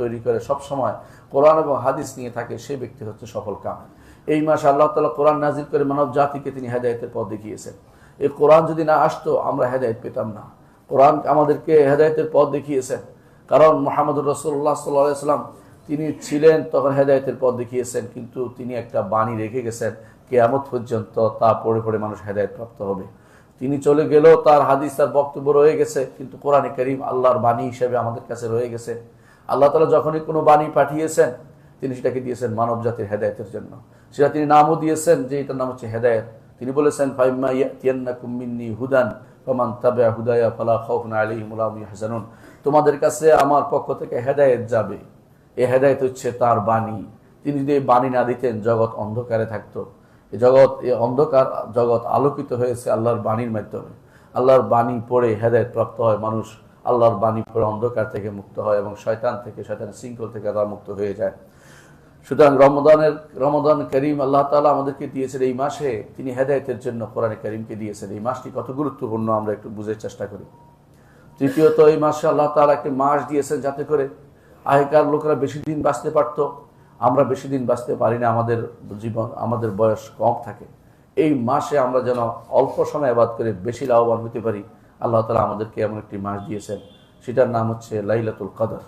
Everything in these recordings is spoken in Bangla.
তৈরি করে সব সময় কোরআন এবং হাদিস নিয়ে থাকে, সেই ব্যক্তি হচ্ছে সফল কাম এই মাসে আল্লাহ তালা কোরআন নাজিল করে মানব জাতিকে তিনি হেদায়তের পথ দেখিয়েছেন। এই কোরআন যদি না আসতো, আমরা হেদায়ত পেতাম না। কোরআন আমাদেরকে হেদায়তের পথ দেখিয়েছেন। কারণ মোহাম্মদুর রসুল্লাহ সাল্লাম তিনি ছিলেন তখন হেদায়তের পথ দেখিয়েছেন, কিন্তু তিনি একটা বাণী রেখে গেছেন, কেয়ামত পর্যন্ত তা পড়ে পড়ে মানুষ হেদায়ত প্রাপ্ত হবে। তিনি চলে গেলেও তার হাদিস, তার বক্তব্য রয়ে গেছে, কিন্তু কোরআনে করিম আল্লাহর বাণী হিসেবে আমাদের কাছে রয়ে গেছে। আল্লাহ তালা যখনই কোনো বাণী পাঠিয়েছেন, তিনি সেটাকে দিয়েছেন মানব জাতির হেদায়তের জন্য। সেটা তিনি নামও দিয়েছেন যে এটার নাম হচ্ছে হেদায়ত। তিনি বলেছেন মিন্নি হুদান, ফামান হুদায়া ফালা লাহুম ইয়াহজানুন। তোমাদের কাছে আমার পক্ষ থেকে হেদায়েত যাবে। এ হেদায়েত হচ্ছে তার বাণী। তিনি যদি এই বাণী না দিতেন, জগৎ অন্ধকারে থাকতো। এই জগৎ, এ অন্ধকার জগৎ আলোকিত হয়েছে আল্লাহর বাণীর মাধ্যমে। আল্লাহর বাণী পড়ে হেদায়েত প্রাপ্ত হয় মানুষ আল্লাহর বাণী পড়ে অন্ধকার থেকে মুক্ত হয় এবং শয়তান থেকে, শয়তানের শৃঙ্খল থেকে তারা মুক্ত হয়ে যায়। সুতরাং রমদানের রমদান করিম আল্লাহ তালা আমাদেরকে দিয়েছেন এই মাসে, তিনি হেদায়তের জন্য কোরআনে করিমকে দিয়েছেন। এই মাসটি কত গুরুত্বপূর্ণ আমরা একটু বুঝার চেষ্টা করি। তৃতীয়ত, এই মাসে আল্লাহ তালা একটি মাস দিয়েছেন যাতে করে আগেকার লোকেরা বেশি দিন বাঁচতে পারত। আমরা বেশি দিন বাঁচতে পারি না, আমাদের জীবন, আমাদের বয়স কম থাকে। এই মাসে আমরা যেন অল্প সময় আবাদ করে বেশি লাভবান হতে পারি। আল্লাহ তালা আমাদেরকে এমন একটি মাস দিয়েছেন, সেটার নাম হচ্ছে লাইলাতুল কদর।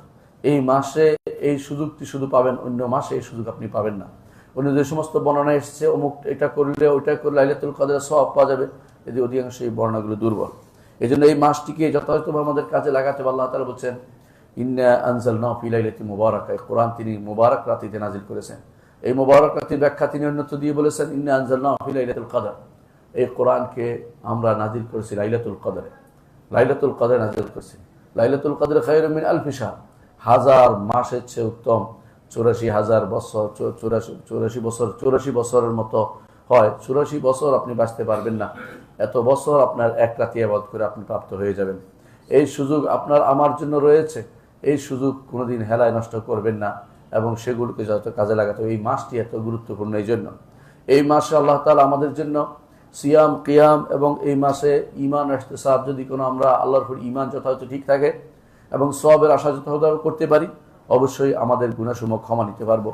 এই মাসে এই সুযোগটি শুধু পাবেন, অন্য মাসে এই সুযোগ আপনি পাবেন না। অন্য যে সমস্ত বর্ণনা এসছে, অমুক এটা করলে, ওইটা করলে লাইলাতুল কদরের সব পাওয়া যাবে যদি অধিকাংশ এই বর্ণনাগুলো দুর্বল। এই জন্য এই মাসটিকে যথাযথভাবে আমাদের কাজে লাগাতে আল্লাহ তালা বলছেন, ইন্না আনজাল না ফিলাইলাতি মুবারক। এই কোরআন তিনি মুবারক রাতিতে নাজিল করেছেন। এই মুবারক রাতির ব্যাখ্যা তিনি অন্যত্র দিয়ে বলেছেন, ইন্না না ফিলাইলাতুল কদর। এই কোরআনকে আমরা নাজিল করেছি লাইলাতুল কদরে। লাইলাতুল কদরে নাজিল করেছি। লাইলাতুল কদরে খায়রুম মিন আলফি শাহর। হাজার মাসের চেয়ে উত্তম, চুরাশি হাজার বছর চুরাশি চুরাশি বছর, চুরাশি বছরের মতো হয়। চুরাশি বছর আপনি বাঁচতে পারবেন না। এত বছর আপনার এক রাতি আবাদ করে আপনি প্রাপ্ত হয়ে যাবেন। এই সুযোগ আপনার, আমার জন্য রয়েছে। এই সুযোগ কোনোদিন হেলায় নষ্ট করবেন না এবং সেগুলোকে যত কাজে লাগাতে এই মাসটি এত গুরুত্বপূর্ণ, এই জন্য। এই মাসে আল্লাহ তালা আমাদের জন্য সিয়াম, কিয়াম এবং এই মাসে ইমান আসতে সাহ যদি কোনো আমরা আল্লাহর উপর ইমান যথাযথ ঠিক থাকে এবং সবের আশা যথাযথ করতে পারি, অবশ্যই আমাদের গুণাসমূহ ক্ষমা নিতে পারব।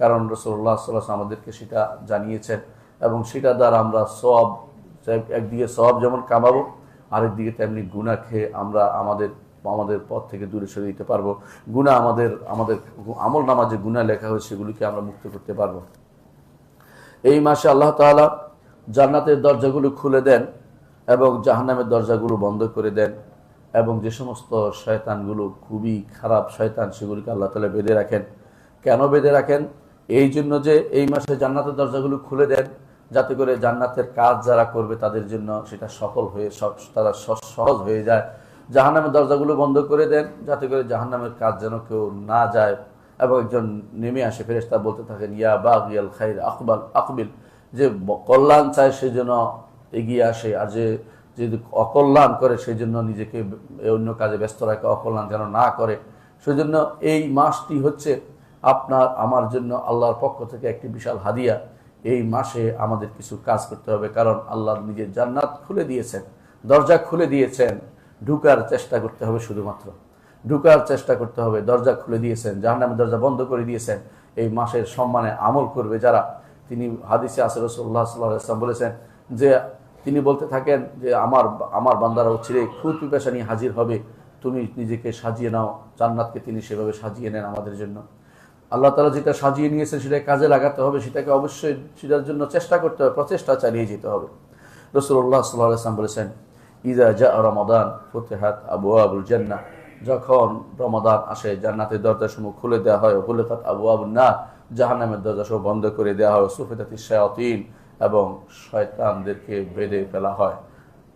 কারণ রসল্লাহ সাল্লাহ আমাদেরকে সেটা জানিয়েছেন এবং সেটা দ্বারা আমরা সব একদিকে সব যেমন কামাবো আরেকদিকে তেমনি গুণা খেয়ে আমরা আমাদের আমাদের পথ থেকে দূরে সরে দিতে পারব। গুণা আমাদের আমাদের আমল নামা যে গুণা লেখা হয়েছে, সেগুলিকে আমরা মুক্ত করতে পারব। এই মাসে আল্লাহ তাআলা জান্নাতের দরজাগুলো খুলে দেন এবং জাহান্নামের দরজাগুলো বন্ধ করে দেন এবং যে সমস্ত শয়তানগুলো খুবই খারাপ শয়তান সেগুলিকে আল্লাহ তালা বেঁধে রাখেন। কেন বেঁধে রাখেন? এই জন্য যে এই মাসে জান্নাতের দরজাগুলো খুলে দেন, যাতে করে জান্নাতের কাজ যারা করবে তাদের জন্য সেটা সফল হয়ে তারা সহ- সহজ হয়ে যায়। জাহান্নামের দরজাগুলো বন্ধ করে দেন, যাতে করে জাহান্নামের কাজ যেন কেউ না যায়। এবং একজন নেমে আসে ফেরেস্তা বলতে থাকেন, ইয়া বাগ ইয়াল খাইর আকবাল আকবিল যে কল্যাণ চায় সে যেন এগিয়ে আসে, আর যে যদি অকল্যাণ করে সেই জন্য নিজেকে অন্য কাজে ব্যস্ত রাখে, অকল্যাণ যেন না করে। সেজন্য এই মাসটি হচ্ছে আপনার, আমার জন্য আল্লাহর পক্ষ থেকে একটি বিশাল হাদিয়া। এই মাসে আমাদের কিছু কাজ করতে হবে, কারণ আল্লাহ নিজের জান্নাত খুলে দিয়েছেন, দরজা খুলে দিয়েছেন। ঢুকার চেষ্টা করতে হবে শুধুমাত্র। ঢুকার চেষ্টা করতে হবে, দরজা খুলে দিয়েছেন, জাহান্নামের দরজা বন্ধ করে দিয়েছেন। এই মাসের সম্মানে আমল করবে যারা তিনি হাদিসে আসর রসুল্লাহ সাল্লাহ ইসলাম বলেছেন যে, তিনি বলতে থাকেন যে, আমার আমার বান্দারা চিরে খুব পিপাসা নিয়ে হাজির হবে। তুমি নিজেকে সাজিয়ে নাও। জান্নাতকে তিনি সেভাবে সাজিয়ে নেন আমাদের জন্য। আল্লাহ তালা যেটা সাজিয়ে নিয়েছেন সেটা কাজে লাগাতে হবে। সেটাকে অবশ্যই সেটার জন্য চেষ্টা করতে হবে, প্রচেষ্টা চালিয়ে যেতে হবে। রসুল্লাহ সাল্লাহ ইসলাম বলেছেন ইদা জা রমাদান ফতেহাত আবু আবুল জান্না যখন রমাদান আসে, জান্নাতের দরজাসমূহ খুলে দেওয়া হয় হুলেফাত আবু আবুল না জাহান্নামের দরজা সব বন্ধ করে দেওয়া হয় সুফেদাতি শায়াতিন এবং শয়তানদেরকে বেঁধে ফেলা হয়।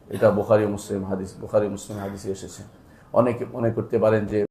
এটা বুখারি মুসলিম হাদিস। বুখারি মুসলিম হাদিস এসেছে। অনেকে মনে করতে পারেন যে